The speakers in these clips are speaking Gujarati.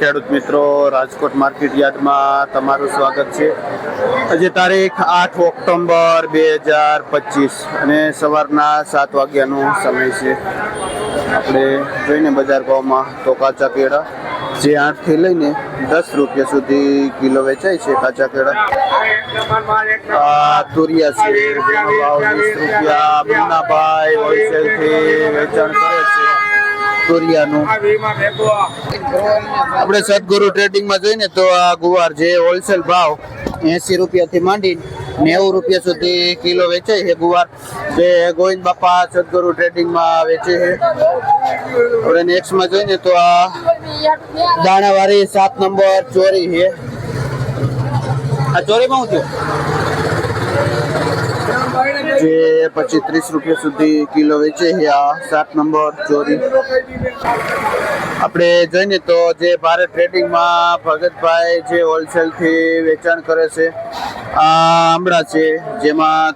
ખેડૂત મિત્રો, રાજકોટ માર્કેટ યાર્ડમાં તમારું સ્વાગત છે. આજે તારીખ આઠ ઓક્ટોબર બે હજાર પચીસ અને સવારના સાત વાગ્યાનો સમય છે. આપણે જોઈને બજાર ભાવમાં તો કાચા કેળા, જે આઠથી લઈને દસ રૂપિયા સુધી કિલો વેચાય છે કાચા કેળા. તુરિયા છે ભાવ વીસ રૂપિયા. મુન્નાભાઈ હોલસેલથી વેચાણ કરે છે. તુરિયાનું આપણે સદગુરુ ટ્રેડિંગમાં જોઈએ તો આ ગુવાર જે હોલસેલ ભાવ એસી રૂપિયાથી માંડી નેવું રૂપિયા સુધી કિલો વેચાય છે ગુવાર. જે ગોવિંદ બાપા સદગુરુ ટ્રેડિંગમાં વેચે છે. આપણે નેક્સ્ટમાં જોઈએ તો આ દાણાવાળી સાત નંબર ચોરી છે. આ ચોરીમાં શું થયું? જે પછી ત્રીસ રૂપિયા સુધી કિલો વેચે છે આ સાત નંબર ચોરી. આપણે જોઈએ તો જે ભારત ટ્રેડિંગમાં ભગતભાઈ જે હોલસેલથી વેચાણ કરે છે, આ આંબળા છે, જેમાં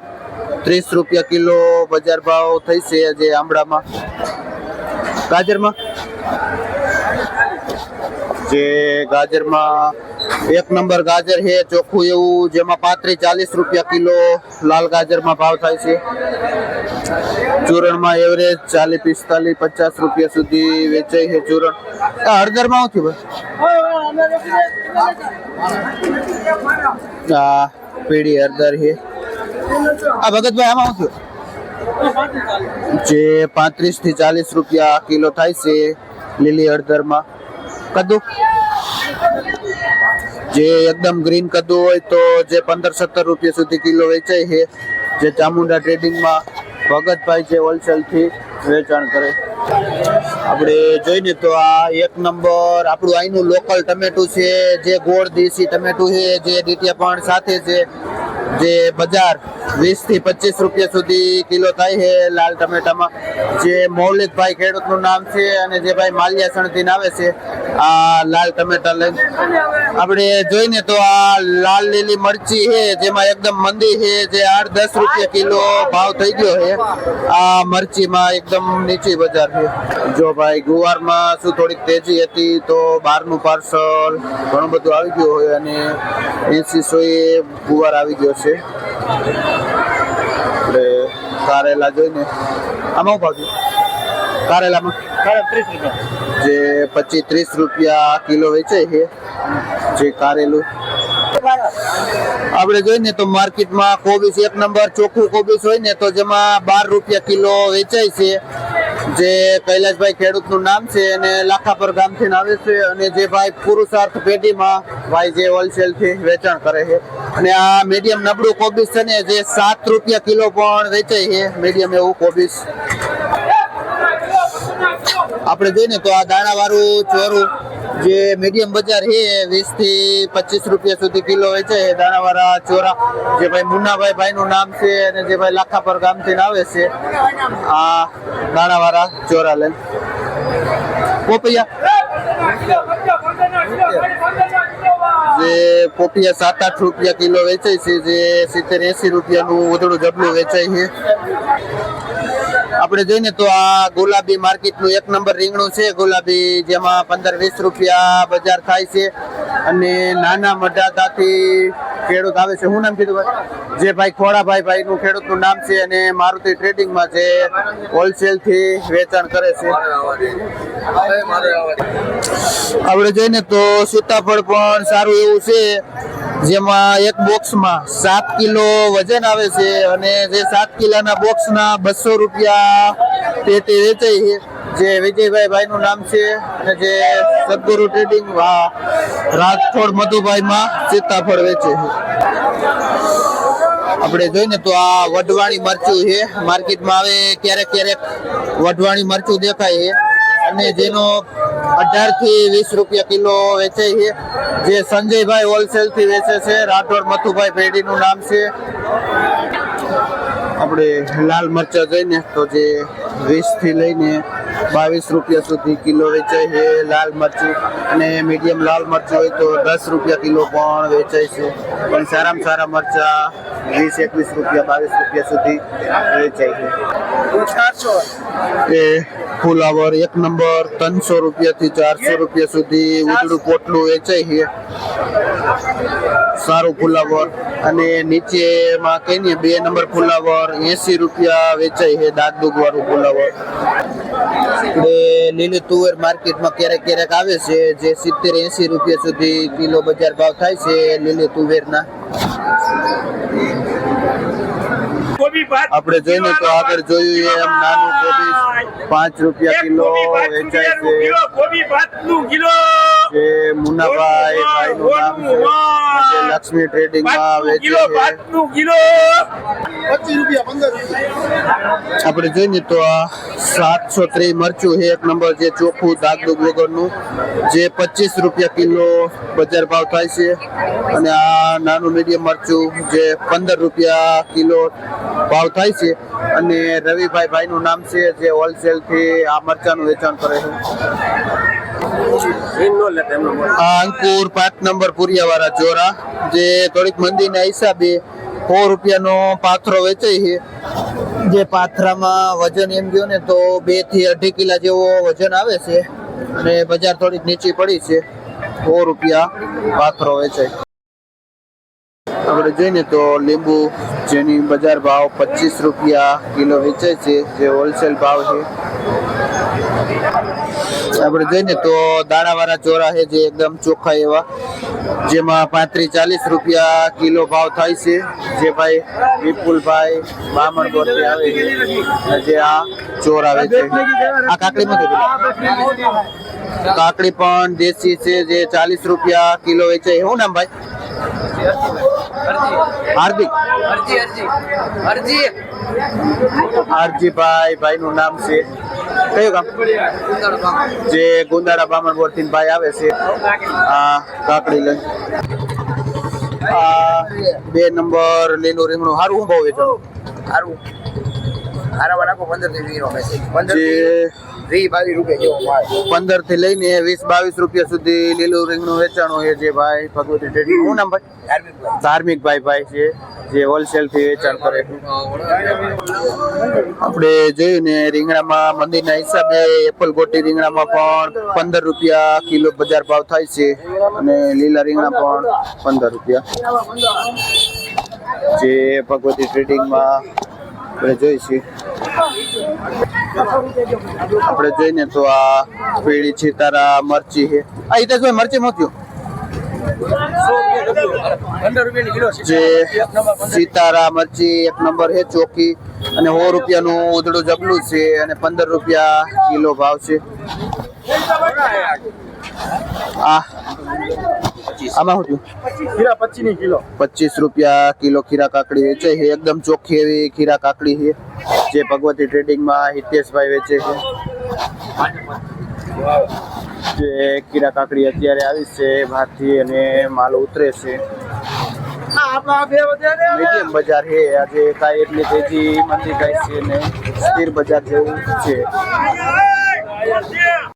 ત્રીસ રૂપિયા કિલો બજાર ભાવ થઈ છે જે આંબળામાં ગાજરમાં? જે ગાજરમાં એક નંબર ગાજર છે, ચોખ્ખું એવું, જેમાં પાંત્રીસ ચાલીસ રૂપિયા કિલો લાલ ગાજરમાં ભાવ થાય છે. ચૂરણમાં એવરેજ ચાલીસ, પિસ્તાલીસ, પચાસ રૂપિયા સુધી વેચાય છે ચૂરણ. હળદરમાં શું થયું? ભાઈ આ પીળી હળદર છે. આ ભગતભાઈ, આમાં શું જે પાંત્રીસથી ચાલીસ રૂપિયા કિલો થાય છે લીલી હળદરમાં. કદ્દુ જે એકદમ ગ્રીન કદુ હોય તો જે પંદર સત્તર રૂપિયા સુધી કિલો વેચાય છે. જે ચામુંડા ટ્રેડિંગમાં ભગતભાઈ જે હોલસેલથી વેચાણ કરે. આપણે જોઈને તો આ એક નંબર આપણું અહીંનું લોકલ ટમેટું છે, જે ગોળ દેશી ટમેટું છે, જે ડીટીયા પણ સાથે છે. જે બજાર વીસથી પચીસ રૂપિયા સુધી કિલો થાય છે લાલ ટમેટામાં. જે મૌલિકભાઈ ખેડૂતનું નામ છે અને જે ભાઈ માલિયાસણથી આવે છે, આ લાલ ટમેટા લઈને. આપણે જોઈને તો આ લાલ લીલી મરચી છે, જેમાં એકદમ મંદી છે, જે આઠ દસ રૂપિયા કિલો ભાવ થઈ ગયો છે. આ મરચીમાં એકદમ નીચી બજાર છે. જો ભાઈ ગુવારમાં શું થોડીક તેજી હતી તો બહારનું પાર્સલ ઘણું બધું આવી ગયું હોય અને એસી એ ગુવાર આવી ગયો છે. આપણે કારેલા જોઈને આમાં ભાવ ત્રીસ રૂપિયા. જે પચીસ ત્રીસ રૂપિયા કિલો વેચાય છે જે કારેલું. આપણે જોઈએ તો માર્કેટમાં કોબીસ એક નંબર ચોખ્ખું કોબીસ હોય ને તો જેમાં બાર રૂપિયા કિલો વેચાય છે. જે કૈલાસભાઈ ખેડૂતનું નામ છે અને લાખાપર ગામથી આવે છે અને જે ભાઈ પુરુષાર્થ પેઢીમાં ભાઈ જે હોલસેલથી વેચાણ કરે છે. અને આ મીડિયમ નબળું કોબીસ છે ને, જે સાત રૂપિયા કિલો પણ વેચાય છે. મીડિયમ એવું કોબીસ આપણે જોઈએ ને તો આ દાણા વાળું ચોરું જે મીડિયમ બજાર છે વીસથી પચીસ રૂપિયા સુધી કિલો વેચાય છે. દાણાવાળા ચોરા, જે ભાઈ મુન્નાભાઈ ભાઈ નું નામ છે અને જે ભાઈ લાખાપર ગામથી આવે છે, આ દાણાવાળા ચોરા લઈને. પોપિયા. જે પોપિયા સાત આઠ રૂપિયા કિલો વેચાય છે, જે સિત્તેર એસી રૂપિયાનું વધુ જબલું વેચાય છે. આપણે જોઈએ તો આ ગુલાબી માર્કેટનું એક નંબર રીંગણું છે. ગુલાબી જેમાં પંદર વીસ રૂપિયા બજાર થાય છે. અને નાના મઢાતાથી ખેડૂત આવે છે. શું નામ કીધું ભાઈ? જે ભાઈ ખોડાભાઈ ભાઈ નું ખેડૂતનું નામ છે અને મારુતિ ટ્રેડિંગમાં જે હોલસેલથી વેચાણ કરે છે. આપણે જોઈને તો સીતાફળ પણ સારું એવું છે. જેમાં એક બોક્સમાં સાત કિલો વજન આવે છે અને જે સાત કિલોના બોક્સના બસો રૂપિયા પેટી વેચાય છે. જે વિજયભાઈ ભાઈ નું નામ છે અને જે સદગુરુ ટ્રેડિંગ રાજકોટ મધુભાઈમાં સીતાફળ વેચે છે. આપણે જોઈને તો આ વઢવાણી મરચું છે. માર્કેટમાં આવે ક્યારેક ક્યારેક વઢવાણી મરચું દેખાય છે. અને જેનો અઢારથી વીસ રૂપિયા કિલો વેચે છે. જે સંજયભાઈ હોલસેલથી વેચે છે રાઠોડ મથુભાઈ પેઢી નું નામ છે. આપણે લાલ મરચા જોઈને તો જે વીસથી લઈને બાવીસ રૂપિયા સુધી કિલો વેચાય છે લાલ મરચું. અને મીડિયમ લાલ મરચું હોય તો દસ રૂપિયા કિલો પણ વેચાય છે. પણ સારામાં સારા મરચા વીસ એકવીસ રૂપિયા બાવીસ રૂપિયા સુધી વેચાય છે. એ ફુલાવર એક નંબર, ત્રણસો રૂપિયાથી ચારસો રૂપિયા સુધી ઉજળું પોટલું વેચાય છે. સારું ફુલાવર. અને નીચેમાં કહીએ બે નંબર ફુલાવર, એસી રૂપિયા વેચાય છે દાગદુગ વાળું ફુલાવર. એટલે લીલી તુવેર માર્કેટમાં ક્યારેક ક્યારેક આવે છે, જે સિત્તેર એસી રૂપિયા સુધી કિલો બજાર ભાવ થાય છે લીલી તુવેરના. આપણે જોઈને તો આગળ જોયું એમ નાનું કોબી પાંચ રૂપિયા કિલો વેચાય છે. કોબી ભાતનું નામ છે. લક્ષ્મી ટ્રેડિંગમાં વેચે કિલો છે. ભાતનું કિલો આપણે જોઈએ તો આ સાતસો ત્રીસ મરચું છે. એક નંબર જે ચોખ્ખું દાગદુગ વગરનું જે પચીસ રૂપિયા કિલો બજાર ભાવ થાય છે. અને આ નાનું મીડિયમ મરચું જે પંદર રૂપિયા કિલો ભાવ થાય છે. અને રવિભાઈ ભાઈનું નામ છે જે હોલસેલથી આ મરચાનું વેચાણ કરે છે. અંકુર પાંચ નંબર પુરિયાવાળા જોરા, જે થોડીક મંદીના હિસાબે સો રૂપિયાનો પાથરો વેચાય છે. જે પાથરામાં વજન એમ ગયો ને તો બેથી અઢી કિલા જેવો વજન આવે છે અને બજાર થોડીક નીચી પડી છે. સો રૂપિયા પાથરો વેચાય. આપણે જોઈએ તો લીંબુ જેની બજાર ભાવ પચીસ રૂપિયા કિલો વેચાય છે, જે હોલસેલ ભાવ છે. આપણે જોઈએ તો દાણાવાળા ચોરા છે જે એકદમ ચોખ્ખા એવા જેમાં પાંત્રીસ ચાલીસ રૂપિયા કિલો ભાવ થાય છે. જે ભાઈ વિપુલભાઈ બામણ ગોરથી આવે છે. જે આ ચોર આવે છે. આ કાકડી માંથી કાકડી પણ દેશી છે જે ચાલીસ રૂપિયા કિલો વેચાય. શું નામ ભાઈ? હાર્દિક. અરજી અરજી. અરજી. આરજીભાઈ ભાઈનું નામ છે. કયું ગામ? જે ગુંદાળા બામણ બોરથી ભાઈ આવે છે. કાકડી લઈ બે નંબર લીલું રીંગણું સારું હું ભાવ વેચાણ સારું હારા નાખો પંદરથી વીસ મેસેજ પંદર વીસ બાવીસ રૂપિયા જેવો માલ પંદરથી લઈને વીસ બાવીસ રૂપિયા સુધી લીલું રીંગણું હોય છે ભાઈ ભગવતી ટ્રેડિંગ શું નામ ભાઈ? ધાર્મિક ભાઈ ભાઈ છે જે હોલસેલથી વેચાણ કરે છે. આપણે જોયું ને રીંગણામાં મંદિરના હિસાબે એપલ ગોટી રીંગણામાં પણ પંદર રૂપિયા કિલો બજાર ભાવ થાય છે અને લીલા રીંગણા પણ પંદર રૂપિયા. જે ભગવતી ટ્રેડિંગમાં આપણે જોઈશું. આપણે જોઈને તો આ પીળી છીતારા મરચી છે. આ હિતેશભાઈ, મરચી છે જે સીતારા મરચી, એક નંબર છે ચોકી અને સો રૂપિયાનું ઉધડું જબલું છે, અને પંદર રૂપિયા કિલો ભાવ છે. આ. આમાં શું થયું? પચીસ રૂપિયા કિલો ખીરા કાકડી વેચે છે. એકદમ ચોખ્ખી એવી ખીરા કાકડી છે જે ભગવતી ટ્રેડિંગમાં હિતેશભાઈ વેચે છે. જે ખીરા કાકડી અત્યારે આવી છે ભાથી અને માલ ઉતરે છે. મીડિયમ બજાર છે. આજે કાંઈ એટલી તેજી માંથી કાંઈ છે ને સ્થિર બજાર જેવું છે.